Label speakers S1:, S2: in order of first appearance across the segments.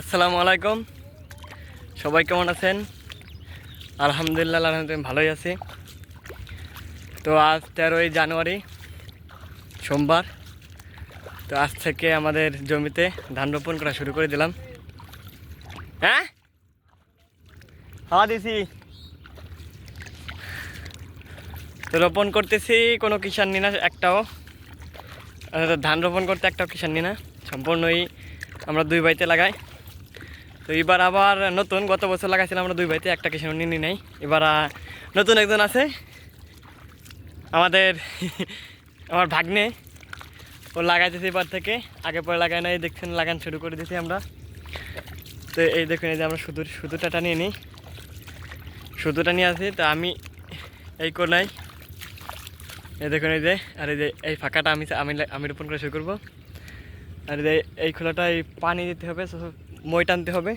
S1: আসসালামু আলাইকুম। সবাই কেমন আছেন? আলহামদুলিল্লাহ আলহামদুলিল্লাহ ভালোই আছি। তো আজ তেরোই জানুয়ারি, সোমবার। তো আজ থেকে আমাদের জমিতে ধান রোপণ করা শুরু করে দিলাম। হ্যাঁ? হাওয়া দিছি। তো রোপণ করতেছি কোনো কিষান নি না একটাও। আর ধান রোপণ করতে একটাও কিষান নি না সম্পূর্ণই আমরা দুই বাড়িতে লাগাই। তো এবার আবার নতুন, গত বছর লাগাইছিলাম আমরা দুই ভাইতে, একটা কিষান নিনি নাই। এবার নতুন একজন আছে, আমাদের আমার ভাগ্নে। ও লাগাইতেছে এবার থেকে, আগে পরে লাগাই নাই, দেখছেন, লাগান শুরু করে দিয়েছি আমরা। তো এই দেখুন, এই যে আমরা সুদূর সুদূরটা নিয়ে নিই। সুদূরটা নিয়ে আসি, তো আমি এই কোনায়, এই দেখুন, এই যে, আর এই যে, এই ফাঁকাটা আমি আমি আমি রোপণ করে শুরু করব। আর এই খোলাটায় পানি দিতে হবে মই টানতে হবে,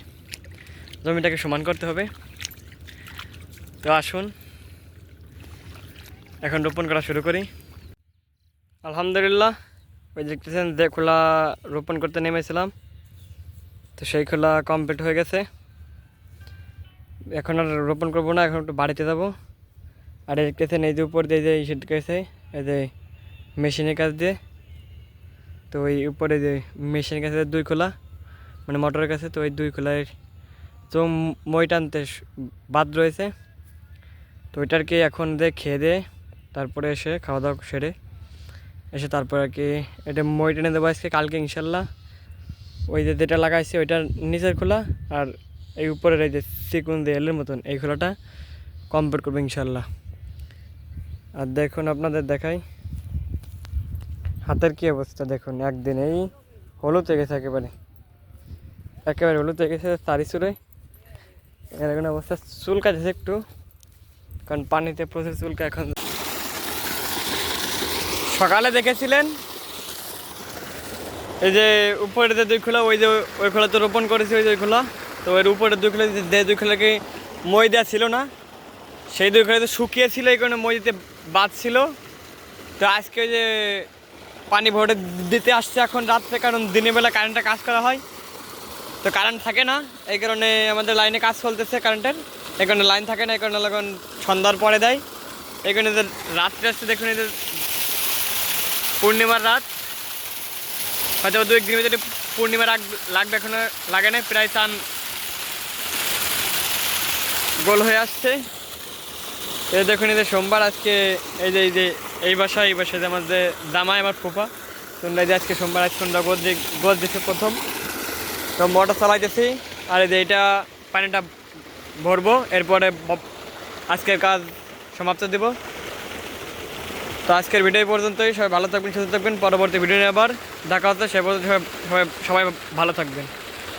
S1: জমিটাকে সমান করতে হবে। তো আসুন, এখন রোপণ করা শুরু করি। আলহামদুলিল্লাহ, ওই দেখতেছেন যে খোলা রোপণ করতে নেমেছিলাম। তো সেই খোলা কমপ্লিট হয়ে গেছে। এখন আর রোপণ করব না, এখন একটু বাড়িতে যাব। আর দেখতেছেন এই যে উপর দিয়ে যে ইসের গেছে, এই যে মেশিনের কাজ দিয়ে। তো ওই উপরে যে মেশিনের কাছে দুই খোলা। মানে মোটরের কাছে, তো ওই দুই খোলায়, তো মই টানতে বাদ রয়েছে। তো ওইটার কি এখন দিয়ে খেয়ে দিয়ে তারপরে এসে খাওয়া দাওয়া সেরে, এসে তারপরে আর কি এটা মই টেনে দেবো আজকে, কালকে ইনশাল্লাহ। ওই যে যেটা লাগাইছে ওইটার নিচের খোলা, আর এই উপরের এই যে চিকুন দেয়ালের মতন, এই খোলাটা কমপ্লিট করব ইনশাল্লাহ। আর দেখুন আপনাদের দেখাই, হাতের কি অবস্থা দেখুন, একদিন এই হলুদ গেছে একেবারে। একেবারে হলুদ হয়ে গেছে তারি সুরে এরকম অবস্থা চুলকাছে একটু, কারণ পানিতে প্রচুর চুলকা এখন। সকালে দেখেছিলেন? এই যে উপরে যে দুই খোলা, ওই যে ওই খোলা তো রোপণ করেছি, ওই ওই খোলা। তো ওর উপরে দুই খোলা যে দুই খোলাকে মই দেওয়া ছিল না, সেই দুই খোলা তো শুকিয়ে ছিল, এই কারণে মই দিতে বাদ ছিল। তো আজকে ওই যে পানি ভরে দিতে আসছে এখন রাত্রে, কারণ দিনের বেলা কারেন্টটা কাজ করা হয়। তো কারেন্ট থাকে না, এই কারণে আমাদের লাইনে কাজ চলতেছে কারেন্টের এই কারণে লাইন থাকে না, এই কারণে এখন সন্ধ্যার পরে দেয়। এই কারণে রাত্রে আসছে, দেখুন যে পূর্ণিমার রাত। হয়তো দু একদিনের ভিতরে পূর্ণিমা রাগ লাগবে এখনও, লাগে না প্রায় চান গোল হয়ে আসছে। এই দেখুন এই যে সোমবার, আজকে এই যে এই যে, এই বাসা এই বাসায় যে আমার যে দামাই আমার ফুফা, তোমরা যে আজকে সোমবার আজকে তোমরা গোদ গোদ দিচ্ছে প্রথম। তো মোটর চালাইতেছি। আর এই যে এটা পানিটা ভরবো, এরপরে আজকের কাজ সমাপ্ত দেব। তো আজকের ভিডিও পর্যন্তই। সবাই ভালো থাকবেন, সুস্থ থাকবেন। পরবর্তী ভিডিও নিয়ে আবার দেখা হচ্ছে। সে পর্যন্ত সবাই সবাই- সবাই ভালো থাকবেন।